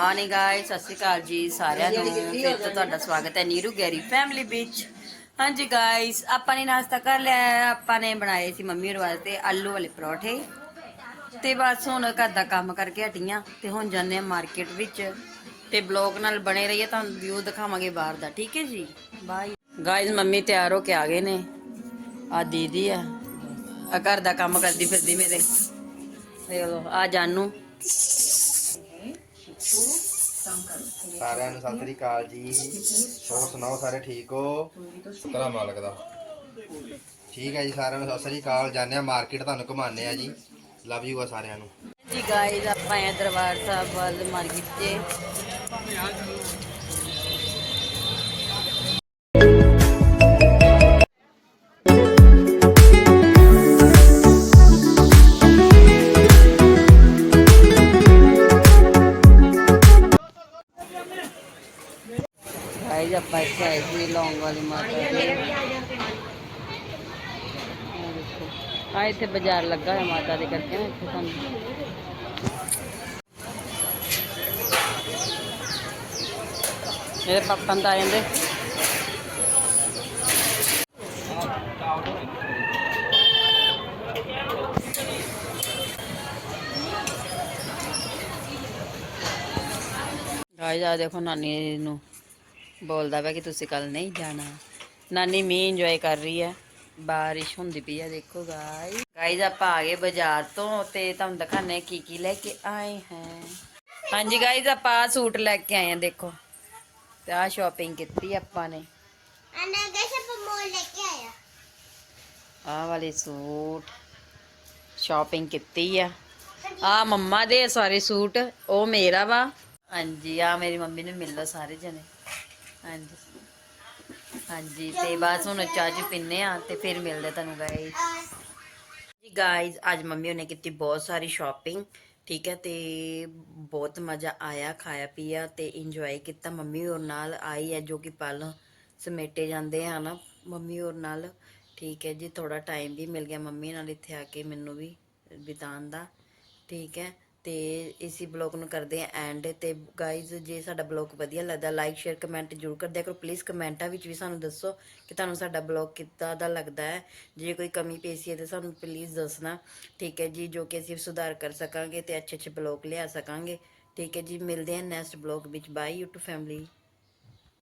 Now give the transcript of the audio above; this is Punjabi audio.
ਮਾਰਨਿੰਗ ਗਾਇਸ ਸਤਿ ਸ਼੍ਰੀ ਅਕਾਲ ਜੀ ਸਾਰਿਆਂ ਨੂੰ। ਫਿਰ ਤੋਂ ਤੁਹਾਡਾ ਸਵਾਗਤ ਹੈ ਨੀਰੂ ਗੈਰੀ ਫੈਮਿਲੀ ਵਿੱਚ। ਹਾਂਜੀ ਗਾਇਸ ਆਪਾਂ ਨੇ ਨਾਸ਼ਤਾ ਕਰ ਲਿਆ। ਆਪਾਂ ਨੇ ਬਣਾਏ ਸੀ ਮੰਮੀ ਹੋਰ ਵਾਸਤੇ ਆਲੂ ਵਾਲੇ ਪਰੌਠੇ। ਤੇ ਬਸ ਹੁਣ ਘਰ ਦਾ ਕੰਮ ਕਰਕੇ ਹਟੀਆਂ ਤੇ ਹੁਣ ਜਾਂਦੇ ਆ ਮਾਰਕੀਟ ਵਿੱਚ। ਤੇ ਬਲੌਗ ਨਾਲ ਬਣੇ ਰਹੀਏ ਤੁਹਾਨੂੰ ਵਿਊ ਦਿਖਾਵਾਂਗੇ ਬਾਹਰ ਦਾ। ਠੀਕ ਹੈ ਜੀ? ਬਾਏ ਗਾਇਸ ਮੰਮੀ ਤਿਆਰ ਹੋ ਕੇ ਆ ਗਏ ਨੇ। ਆ ਦੀਦੀ ਆ। ਆ ਘਰ ਦਾ ਕੰਮ ਕਰਦੀ ਫਿਰਦੀ ਮੇਰੇ। ਦੇਖ ਲਓ ਆ ਜਾਨੂ। ਸਾਰਿਆਂ ਨੂੰ ਸਤਿ ਸ੍ਰੀ ਅਕਾਲ ਜੀ। ਹੋਰ ਸੁਣਾਓ ਸਾਰੇ ਠੀਕ ਹੋ? ਸ਼ੁਕਰ ਆ ਮਾਲਕ ਦਾ। ਠੀਕ ਹੈ ਜੀ ਸਾਰਿਆਂ ਨੂੰ ਸਤਿ ਸ੍ਰੀ ਅਕਾਲ। ਜਾਂਦੇ ਆ ਮਾਰਕੀਟ ਤੁਹਾਨੂੰ ਘੁਮਾਉਂਦੇ ਆ ਜੀ। ਲਵ ਯੂ ਆ ਸਾਰਿਆਂ ਨੂੰ। ਜੀ ਗਾਇਸ ਆਪਾਂ ਆਏ ਹਾਂ ਦਰਬਾਰ ਸਾਹਿਬ ਵੱਲ ਮਾਰਕੀਟ 'ਚ ਗਾਇਸ ਆਪਾਂ ਇੱਥੇ ਆਏ ਸੀ ਲੌਂਗ ਵਾਲੀ ਮਾਤਾ ਦੇ ਆ ਇੱਥੇ ਬਾਜ਼ਾਰ ਲੱਗਾ ਹੈ ਮਾਤਾ ਦੇ ਕਰਕੇ ਨਾ ਇੱਥੇ ਸਾਨੂੰ। ਮੇਰੇ ਪਾਪਾ ਤਾਂ ਆ ਜਾਂਦੇ। ਗਾਇਸ ਆ ਦੇਖੋ ਨਾਨੀ ਨੂੰ ਬੋਲਦਾ ਵਾ ਕਿ ਤੁਸੀਂ ਕੱਲ ਨਹੀਂ ਜਾਣਾ। ਨਾਨੀ ਮੀਂਹ ਇੰਜੋਏ ਕਰ ਰਹੀ ਹੈ। ਬਾਰਿਸ਼ ਹੁੰਦੀ ਪਈ ਹੈ ਦੇਖੋ ਗਾਇਸ ਗਾਇਸ ਆਪਾਂ ਆ ਗਏ ਬਾਜ਼ਾਰ ਤੋਂ ਤੇ ਤੁਹਾਨੂੰ ਦਿਖਾਣੇ ਕੀ ਕੀ ਲੈ ਕੇ ਆਏ ਹਾਂ। ਹਾਂਜੀ ਗਾਇਸ ਆਪਾਂ ਸੂਟ ਲੈ ਕੇ ਆਏ ਹਾਂ ਦੇਖੋ। ਤੇ ਆ ਸ਼ਾਪਿੰਗ ਕੀਤੀ ਆਪਾਂ ਨੇ। ਅਨਾ ਗੈਸ ਮੋਲ ਲੈ ਕੇ ਆਇਆ ਆਹ ਵਾਲੇ ਸੂਟ ਸ਼ਾਪਿੰਗ ਕੀਤੀ ਆ। ਆ ਮੰਮਾ ਦੇ ਆ ਸਾਰੇ ਸੂਟ ਉਹ ਮੇਰਾ ਵਾ। ਹਾਂਜੀ ਆ ਮੇਰੀ ਮੰਮੀ ਨੂੰ ਮਿਲ ਲਓ ਸਾਰੇ ਜਣੇ। ਹਾਂਜੀ। ਹਾਂਜੀ, ਤੇ ਬਸ ਹੁਣ ਚਾਹ ਚ ਪੀਨੇ ਆ ਤੇ ਫਿਰ ਮਿਲਦੇ ਤੁਹਾਨੂੰ ਗਾਇਸ ਜੀ ਗਾਇਸ ਅੱਜ ਮੰਮੀ ਨੇ ਕੀਤੀ ਬਹੁਤ ਸਾਰੀ ਸ਼ਾਪਿੰਗ ਠੀਕ ਹੈ, ਤੇ ਬਹੁਤ ਮਜ਼ਾ ਆਇਆ, ਖਾਇਆ ਪੀਆ ਤੇ ਇੰਜੋਏ ਕੀਤਾ। ਮੰਮੀ ਹੋਰ ਨਾਲ ਆਈ ਹੈ ਜੋ ਕਿ ਪਲ ਸਮੇਟੇ ਜਾਂਦੇ ਆ ਨਾ ਮੰਮੀ ਹੋਰ ਨਾਲ, ਠੀਕ ਹੈ ਜੀ ਥੋੜਾ ਟਾਈਮ ਵੀ ਮਿਲ ਗਿਆ ਮੰਮੀ ਨਾਲ ਇੱਥੇ ਆ ਕੇ ਮੈਨੂੰ ਵੀ ਬਿਤਾਉਣ ਦਾ, ਠੀਕ ਹੈ। ਤੇ ਇਸੀ ਬਲੌਗ ਨੂੰ ਕਰਦੇ ਆ ਐਂਡ ਤੇ ਗਾਇਜ਼ ਜੇ ਸਾਡਾ ਬਲੌਗ ਵਧੀਆ ਲੱਗਦਾ ਲਾਈਕ ਸ਼ੇਅਰ ਕਮੈਂਟ ਜ਼ਰੂਰ ਕਰ ਦਿਆ ਕਰੋ। ਪਲੀਜ਼ ਕਮੈਂਟਾਂ ਵਿੱਚ ਵੀ ਸਾਨੂੰ ਦੱਸੋ ਕਿ ਤੁਹਾਨੂੰ ਸਾਡਾ ਬਲੌਗ ਕਿੱਦਾਂ ਦਾ ਲੱਗਦਾ ਹੈ। ਜੇ ਕੋਈ ਕਮੀ ਪੇਸ਼ੀ ਹੈ ਤੇ ਸਾਨੂੰ ਪਲੀਜ਼ ਦੱਸਣਾ। ਠੀਕ ਹੈ ਜੀ, ਜੋ ਕਿ ਅਸੀਂ ਸੁਧਾਰ ਕਰ ਸਕਾਂਗੇ ਤੇ ਅੱਛੇ ਅੱਛੇ ਬਲੌਗ ਲਿਆ ਸਕਾਂਗੇ। ਠੀਕ ਹੈ ਜੀ, ਮਿਲਦੇ ਹਾਂ ਨੈਕਸਟ ਬਲੌਗ ਵਿੱਚ। ਬਾਈ YouTube ਫੈਮਿਲੀ